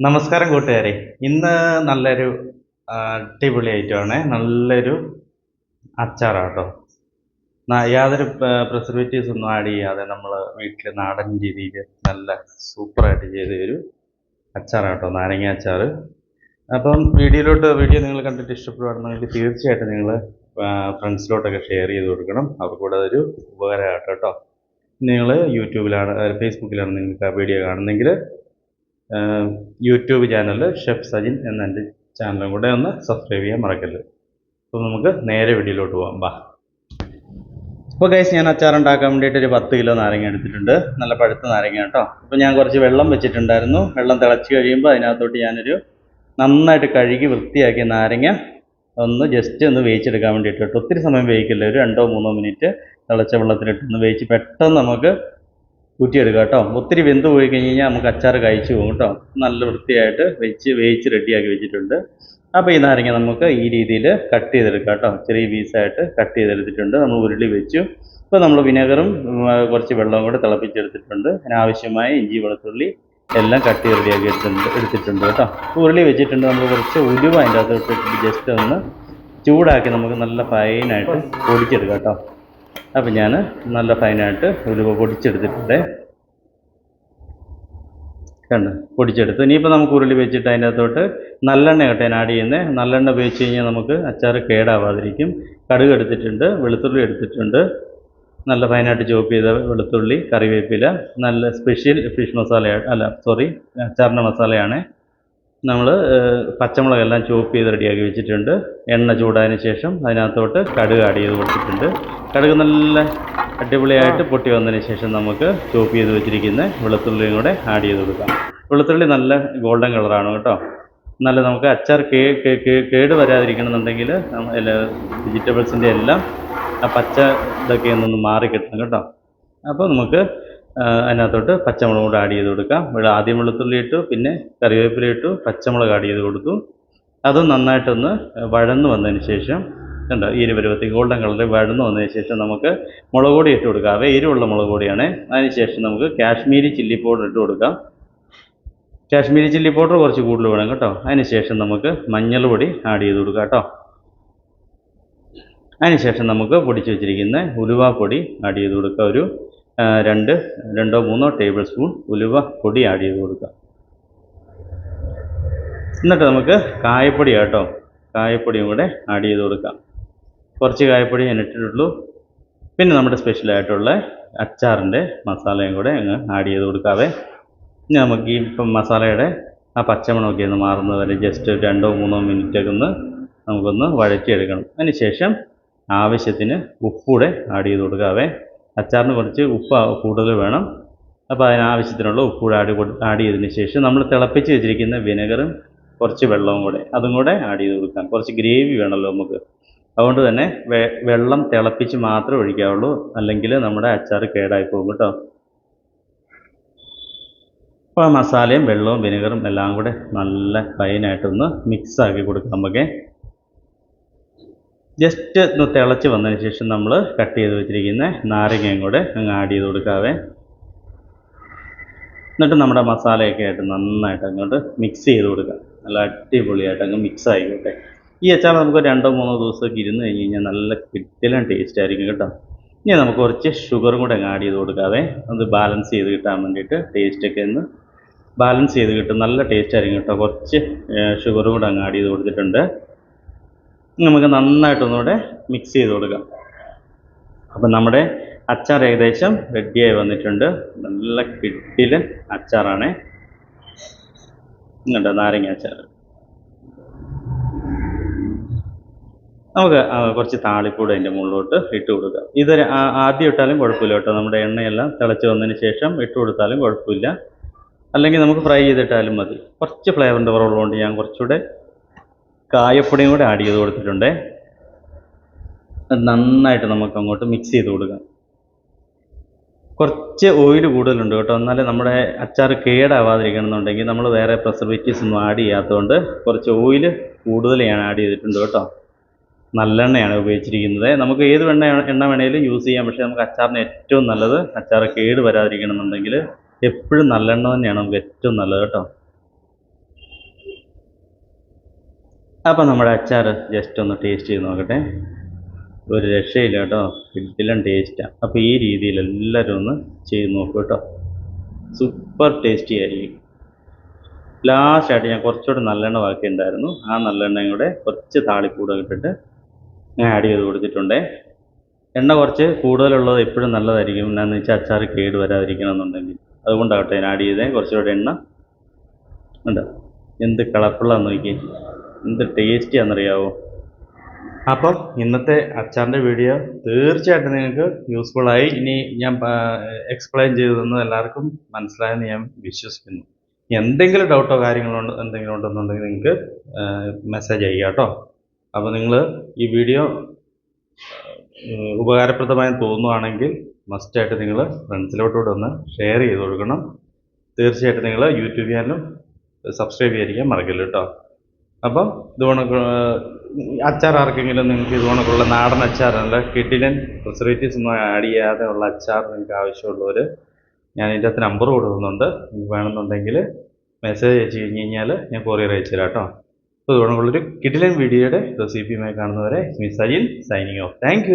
നമസ്കാരം കൂട്ടുകാരെ. ഇന്ന് നല്ലൊരു അടിപൊളി ഐറ്റമാണ് നല്ലൊരു അച്ചാറാട്ടോ. യാതൊരു പ്രിസർവേറ്റീവ്സ് ഒന്നും ആഡ് ചെയ്യാതെ നമ്മൾ വീട്ടിൽ നാടൻ രീതിയിൽ നല്ല സൂപ്പറായിട്ട് ചെയ്ത ഒരു അച്ചാറാട്ടോ നാരങ്ങ അച്ചാർ അപ്പം വീഡിയോയിലോട്ട് വീഡിയോ നിങ്ങൾ കണ്ടിട്ട് ഇഷ്ടപ്പെടുകയാണെന്നുണ്ടെങ്കിൽ തീർച്ചയായിട്ടും നിങ്ങൾ ഫ്രണ്ട്സിലോട്ടൊക്കെ ഷെയർ ചെയ്ത് കൊടുക്കണം. അവർക്ക് കൂടെ അതൊരു ഉപകാരമാകട്ടോ കേട്ടോ. നിങ്ങൾ യൂട്യൂബിലാണ് ഫേസ്ബുക്കിലാണ് നിങ്ങൾക്ക് ആ വീഡിയോ കാണുന്നെങ്കിൽ യൂട്യൂബ് ചാനൽ ഷെഫ് സജിൻ എന്ന എന്റെ ചാനലും കൂടെ ഒന്ന് സബ്സ്ക്രൈബ് ചെയ്യാൻ മറക്കരുത്. അപ്പോൾ നമുക്ക് നേരെ വീഡിയോയിലോട്ട് പോകാം ബാ. അപ്പോൾ ഗൈസ് ഞാൻ അച്ചാർ ഉണ്ടാക്കാൻ വേണ്ടിയിട്ട് ഒരു പത്ത് കിലോ നാരങ്ങ എടുത്തിട്ടുണ്ട്. നല്ല പഴുത്ത നാരങ്ങ കേട്ടോ. അപ്പോൾ ഞാൻ കുറച്ച് വെള്ളം വെച്ചിട്ടുണ്ടായിരുന്നു. വെള്ളം തിളച്ച് കഴിയുമ്പോൾ അതിനകത്തോട്ട് ഞാനൊരു നന്നായിട്ട് കഴുകി വൃത്തിയാക്കിയ നാരങ്ങ ഒന്ന് ജസ്റ്റ് ഒന്ന് വേവിച്ചെടുക്കാൻ വേണ്ടിയിട്ട് ഒത്തിരി സമയം വേവിക്കില്ല. ഒരു രണ്ടോ മൂന്നോ മിനിറ്റ് തിളച്ച വെള്ളത്തിലിട്ടൊന്ന് വേവിച്ച് പെട്ടെന്ന് നമുക്ക് ഊറ്റിയെടുക്കുക കേട്ടോ. ഒത്തിരി വെന്ത് പോയി കഴിഞ്ഞ് കഴിഞ്ഞാൽ നമുക്ക് അച്ചാർ കഴിച്ചു പോകും കേട്ടോ. നല്ല വൃത്തിയായിട്ട് വെച്ച് വേവിച്ച് റെഡിയാക്കി വെച്ചിട്ടുണ്ട്. അപ്പോൾ ഈ നാരങ്ങ നമുക്ക് ഈ രീതിയിൽ കട്ട് ചെയ്തെടുക്കാം കേട്ടോ. ചെറിയ പീസായിട്ട് കട്ട് ചെയ്തെടുത്തിട്ടുണ്ട്. നമ്മൾ ഉരുളി വെച്ചു. ഇപ്പോൾ നമ്മൾ വിനെഗറും കുറച്ച് വെള്ളവും കൂടെ തിളപ്പിച്ചെടുത്തിട്ടുണ്ട്. അതിനാവശ്യമായ ഇഞ്ചി വെളുത്തുള്ളി എല്ലാം കട്ട് ചെയ്ത് റെഡിയാക്കി എടുത്തിട്ടുണ്ട് എടുത്തിട്ടുണ്ട് കേട്ടോ. ഉരുളി വെച്ചിട്ടുണ്ട്. നമ്മൾ കുറച്ച് ഉലുവ അതിന്റെ അകത്ത് ജസ്റ്റ് ഒന്ന് ചൂടാക്കി നമുക്ക് നല്ല ഫൈനായിട്ട് പൊടിച്ചെടുക്കാം കേട്ടോ. അപ്പം ഞാൻ നല്ല ഫൈനായിട്ട് ഉലുവ പൊടിച്ചെടുത്തിട്ടുണ്ട്. കണ്ട്? പൊടിച്ചെടുത്ത്. ഇനിയിപ്പോൾ നമുക്ക് ഉരുളി വെച്ചിട്ട് അതിന്റെ അകത്തോട്ട് നല്ലെണ്ണ കേട്ടോ ഞാൻ ആഡ് ചെയ്യുന്നത് നല്ലെണ്ണ ഉപയോഗിച്ച് കഴിഞ്ഞാൽ നമുക്ക് അച്ചാർ കേടാവാതിരിക്കും. കടുക് എടുത്തിട്ടുണ്ട് വെളുത്തുള്ളി എടുത്തിട്ടുണ്ട്. നല്ല ഫൈനായിട്ട് ചോപ്പ് ചെയ്ത വെളുത്തുള്ളി കറിവേപ്പില നല്ല സ്പെഷ്യൽ ഫിഷ് മസാല അല്ല സോറി അച്ചാറിന്റെ മസാലയാണ്. നമ്മൾ പച്ചമുളകെല്ലാം ചോപ്പ് ചെയ്ത് റെഡിയാക്കി വെച്ചിട്ടുണ്ട്. എണ്ണ ചൂടായതിന് ശേഷം അതിനകത്തോട്ട് കടുക് ആഡ് ചെയ്ത് കൊടുത്തിട്ടുണ്ട്. കടുക് നല്ല അടിപൊളിയായിട്ട് പൊട്ടി വന്നതിന് ശേഷം നമുക്ക് ചോപ്പ് ചെയ്ത് വെച്ചിരിക്കുന്ന വെളുത്തുള്ളിയും കൂടെ ആഡ് ചെയ്ത് കൊടുക്കാം. വെളുത്തുള്ളി നല്ല ഗോൾഡൻ കളറാണ് കേട്ടോ. നല്ല നമുക്ക് അച്ചാർ കേ കേട് വരാതിരിക്കണമെന്നുണ്ടെങ്കിൽ വെജിറ്റബിൾസിന്റെ എല്ലാം ആ പച്ച ഇതൊക്കെ ഒന്നൊന്ന് മാറി കിട്ടണം കേട്ടോ. അപ്പോൾ നമുക്ക് അതിനകത്തോട്ട് പച്ചമുളകും കൂടെ ആഡ് ചെയ്ത് കൊടുക്കാം. ഇവിടെ ആദ്യം വെളുത്തുള്ളി ഇട്ടു പിന്നെ കറിവേപ്പില ഇട്ടു പച്ചമുളക് ആഡ് ചെയ്ത് കൊടുത്തു. അത് നന്നായിട്ടൊന്ന് വഴന്ന് വന്നതിന് ശേഷം കണ്ടോ ഈ പരുവത്തി ഗോൾഡൻ കളറിൽ വഴന്ന് വന്നതിന് ശേഷം നമുക്ക് മുളക് പൊടി ഇട്ട് കൊടുക്കാവേ എരിവുള്ള മുളക് പൊടിയാണ്. അതിന് ശേഷം നമുക്ക് കാശ്മീരി ചില്ലി പൗഡർ ഇട്ട് കൊടുക്കാം. കാശ്മീരി ചില്ലി പൗഡർ കുറച്ച് കൂടുതൽ വേണം കേട്ടോ. അതിന് ശേഷം നമുക്ക് മഞ്ഞൾ പൊടി ആഡ് ചെയ്ത് കൊടുക്കാം കേട്ടോ. അതിന് ശേഷം നമുക്ക് പൊടിച്ച് വെച്ചിരിക്കുന്ന ഉലുവ പൊടി ആഡ് ചെയ്ത് കൊടുക്കാം. ഒരു രണ്ട് രണ്ടോ മൂന്നോ ടേബിൾ സ്പൂൺ ഉലുവ പൊടി ആഡ് ചെയ്ത് കൊടുക്കുക. എന്നിട്ട് നമുക്ക് കായപ്പൊടി കേട്ടോ കായപ്പൊടിയും കൂടെ ആഡ് ചെയ്ത് കൊടുക്കാം. കുറച്ച് കായപ്പൊടി ഞാൻ ഇട്ടിട്ടുള്ളൂ. പിന്നെ നമ്മുടെ സ്പെഷ്യലായിട്ടുള്ള അച്ചാറിന്റെ മസാലയും കൂടെ അങ്ങ് ആഡ് ചെയ്ത് കൊടുക്കാവേ. ഇനി നമുക്ക് ഈ ഇപ്പം മസാലയുടെ ആ പച്ചമണമൊക്കെ ഒന്ന് മാറുന്നത് വരെ ജസ്റ്റ് രണ്ടോ മൂന്നോ മിനിറ്റൊക്കെ ഒന്ന് നമുക്കൊന്ന് വഴറ്റിയെടുക്കണം. അതിന് ശേഷം ആവശ്യത്തിന് ഉപ്പൂടെ ആഡ് ചെയ്ത് കൊടുക്കാവേ. അച്ചാറിന് കുറച്ച് ഉപ്പ് കൂടുതൽ വേണം. അപ്പോൾ അതിനാവശ്യത്തിനുള്ള ഉപ്പ് കൂടെ ആഡ് ആഡ് ചെയ്തതിന് ശേഷം നമ്മൾ തിളപ്പിച്ച് വെച്ചിരിക്കുന്ന വിനെഗറും കുറച്ച് വെള്ളവും കൂടെ അതും കൂടെ ആഡ് ചെയ്ത് കൊടുക്കാം. കുറച്ച് ഗ്രേവി വേണമല്ലോ നമുക്ക്. അതുകൊണ്ട് തന്നെ വെള്ളം തിളപ്പിച്ച് മാത്രമേ ഒഴിക്കാവുള്ളൂ. അല്ലെങ്കിൽ നമ്മുടെ അച്ചാർ കേടായി പോകും കേട്ടോ. അപ്പോൾ മസാലയും വെള്ളവും വിനെഗറും എല്ലാം കൂടെ നല്ല ഫൈനായിട്ടൊന്ന് മിക്സ് ആക്കി കൊടുക്കാം നമുക്ക്. ജസ്റ്റ് ഒന്ന് തിളച്ച് വന്നതിന് ശേഷം നമ്മൾ കട്ട് ചെയ്ത് വെച്ചിരിക്കുന്ന നാരങ്ങയും കൂടെ അങ്ങ് ആഡ് ചെയ്ത് കൊടുക്കാവേ. എന്നിട്ട് നമ്മുടെ മസാലയൊക്കെ ആയിട്ട് നന്നായിട്ട് അങ്ങോട്ട് മിക്സ് ചെയ്ത് കൊടുക്കുക നല്ല അടിപൊളിയായിട്ട് അങ്ങ് മിക്സ് ആയിക്കോട്ടെ. ഈ അച്ചാർ നമുക്ക് രണ്ടോ മൂന്നോ ദിവസമൊക്കെ ഇരുന്ന് കഴിഞ്ഞ് കഴിഞ്ഞാൽ നല്ല കിട്ടിലും ടേസ്റ്റ് ആയിരിക്കും കേട്ടോ. ഇനി നമുക്ക് കുറച്ച് ഷുഗറും കൂടെ അങ്ങ് ആഡ് ചെയ്ത് കൊടുക്കാതെ അത് ബാലൻസ് ചെയ്ത് കിട്ടാൻ വേണ്ടിയിട്ട് ടേസ്റ്റൊക്കെ ഒന്ന് ബാലൻസ് ചെയ്ത് കിട്ടും. നല്ല ടേസ്റ്റ് ആയിരിക്കും കേട്ടോ. കുറച്ച് ഷുഗറും കൂടെ അങ്ങ് ആഡ് ചെയ്ത് കൊടുത്തിട്ടുണ്ട്. നമുക്ക് നന്നായിട്ടൊന്നുകൂടെ മിക്സ് ചെയ്ത് കൊടുക്കാം. അപ്പം നമ്മുടെ അച്ചാർ ഏകദേശം റെഡിയായി വന്നിട്ടുണ്ട്. നല്ല കിട്ടിൽ അച്ചാറാണ്. ഇങ്ങോട്ട് നാരങ്ങ അച്ചാർ. നമുക്ക് കുറച്ച് താളിപ്പൂടെ അതിന്റെ മുകളിലോട്ട് ഇട്ട് കൊടുക്കാം. ഇത് ആദ്യം ഇട്ടാലും കുഴപ്പമില്ല കേട്ടോ. നമ്മുടെ എണ്ണയെല്ലാം തിളച്ച് വന്നതിന് ശേഷം ഇട്ട് കൊടുത്താലും കുഴപ്പമില്ല. അല്ലെങ്കിൽ നമുക്ക് ഫ്രൈ ചെയ്തിട്ടാലും മതി. കുറച്ച് ഫ്ലേവറിന്റെ കുറവുള്ളതുകൊണ്ട് ഞാൻ കുറച്ചുകൂടെ കായപ്പൊടിയും കൂടെ ആഡ് ചെയ്ത് കൊടുത്തിട്ടുണ്ട്. നന്നായിട്ട് നമുക്ക് അങ്ങോട്ട് മിക്സ് ചെയ്ത് കൊടുക്കാം. കുറച്ച് ഓയിൽ കൂടുതലുണ്ട് കേട്ടോ. എന്നാലേ നമ്മുടെ അച്ചാർ കേടാവാതിരിക്കണമെന്നുണ്ടെങ്കിൽ നമ്മൾ വേറെ പ്രിസർവേറ്റീവ്സ് ഒന്നും ആഡ് ചെയ്യാത്തതുകൊണ്ട് കുറച്ച് ഓയിൽ കൂടുതൽ ഞാൻ ആഡ് ചെയ്തിട്ടുണ്ട് കേട്ടോ. നല്ലെണ്ണയാണ് ഉപയോഗിച്ചിരിക്കുന്നത്. നമുക്ക് ഏത് എണ്ണ എണ്ണ വേണേലും യൂസ് ചെയ്യാം. പക്ഷേ നമുക്ക് അച്ചാറിന് ഏറ്റവും നല്ലത് അച്ചാർ കേട് വരാതിരിക്കണമെന്നുണ്ടെങ്കിൽ എപ്പോഴും നല്ലെണ്ണ തന്നെയാണ് നമുക്ക് ഏറ്റവും നല്ലത് കേട്ടോ. അപ്പോൾ നമ്മുടെ അച്ചാർ ജസ്റ്റ് ഒന്ന് ടേസ്റ്റ് ചെയ്ത് നോക്കട്ടെ. ഒരു രക്ഷയില്ല കേട്ടോ. കിട്ടിലും ടേസ്റ്റാണ് അപ്പോൾ ഈ രീതിയിൽ എല്ലാവരും ഒന്ന് ചെയ്ത് നോക്കൂ കേട്ടോ. സൂപ്പർ ടേസ്റ്റി ആയിരിക്കും. ലാസ്റ്റായിട്ട് ഞാൻ കുറച്ചുകൂടെ നല്ലെണ്ണ ബാക്കി ഉണ്ടായിരുന്നു. ആ നല്ലെണ്ണയും കൂടെ കുറച്ച് താളിക്കൂടെ ഇട്ടിട്ട് ഞാൻ ആഡ് ചെയ്ത് കൊടുത്തിട്ടുണ്ട്. എണ്ണ കുറച്ച് കൂടുതലുള്ളത് എപ്പോഴും നല്ലതായിരിക്കും. എന്നാന്ന് വെച്ചാൽ അച്ചാർ കേട് വരാതിരിക്കണം എന്നുണ്ടെങ്കിൽ. അതുകൊണ്ടാകട്ടെ ഞാൻ ആഡ് ചെയ്തേ. കുറച്ചുകൂടെ എണ്ണ. ഉണ്ട് എന്ത് കളർഫുള്ളാന്ന് നോക്കി എന്ത് ടേസ്റ്റിയാണെന്നറിയാവോ അപ്പം ഇന്നത്തെ അച്ചാറിന്റെ വീഡിയോ തീർച്ചയായിട്ടും നിങ്ങൾക്ക് യൂസ്ഫുള്ളായി ഇനി ഞാൻ എക്സ്പ്ലെയിൻ ചെയ്തു തന്നത് എല്ലാവർക്കും മനസ്സിലായെന്ന് ഞാൻ വിശ്വസിക്കുന്നു. എന്തെങ്കിലും ഡൗട്ടോ കാര്യങ്ങളോ എന്തെങ്കിലും ഉണ്ടെന്നുണ്ടെങ്കിൽ നിങ്ങൾക്ക് മെസ്സേജ് ചെയ്യുക കേട്ടോ. അപ്പോൾ നിങ്ങൾ ഈ വീഡിയോ ഉപകാരപ്രദമായി തോന്നുവാണെങ്കിൽ മസ്റ്റായിട്ട് നിങ്ങൾ ഫ്രണ്ട്സിലോട്ടുകൂടെ ഒന്ന് ഷെയർ ചെയ്ത് കൊടുക്കണം. തീർച്ചയായിട്ടും നിങ്ങൾ യൂട്യൂബ് ചാനലും സബ്സ്ക്രൈബ് ചെയ്യാതിരിക്കാൻ മറക്കില്ല കേട്ടോ. അപ്പം ഇത് കണക്ക് അച്ചാർ ആർക്കെങ്കിലും നിങ്ങൾക്ക് ഇത് കണക്കുള്ള നാടൻ അച്ചാർ അല്ല കിഡിലൻ പ്രിസർവേറ്റീവ്സ് ഒന്നും ആഡ് ചെയ്യാതെ ഉള്ള അച്ചാർ നിങ്ങൾക്ക് ആവശ്യമുള്ളവർ ഞാൻ ഇതിന്റെ അകത്ത് നമ്പർ കൊടുക്കുന്നുണ്ട്. നിങ്ങൾക്ക് വേണമെന്നുണ്ടെങ്കിൽ മെസ്സേജ് അയച്ചു കഴിഞ്ഞ് കഴിഞ്ഞാൽ ഞാൻ കൊറിയർ അയച്ചു തരാം കേട്ടോ. അപ്പോൾ ഇത് കണക്കുള്ളൊരു കിഡിലൻ വീഡിയോയുടെ റെസിപ്പിയുമായി കാണുന്നവരെ miss Ajin signing off thank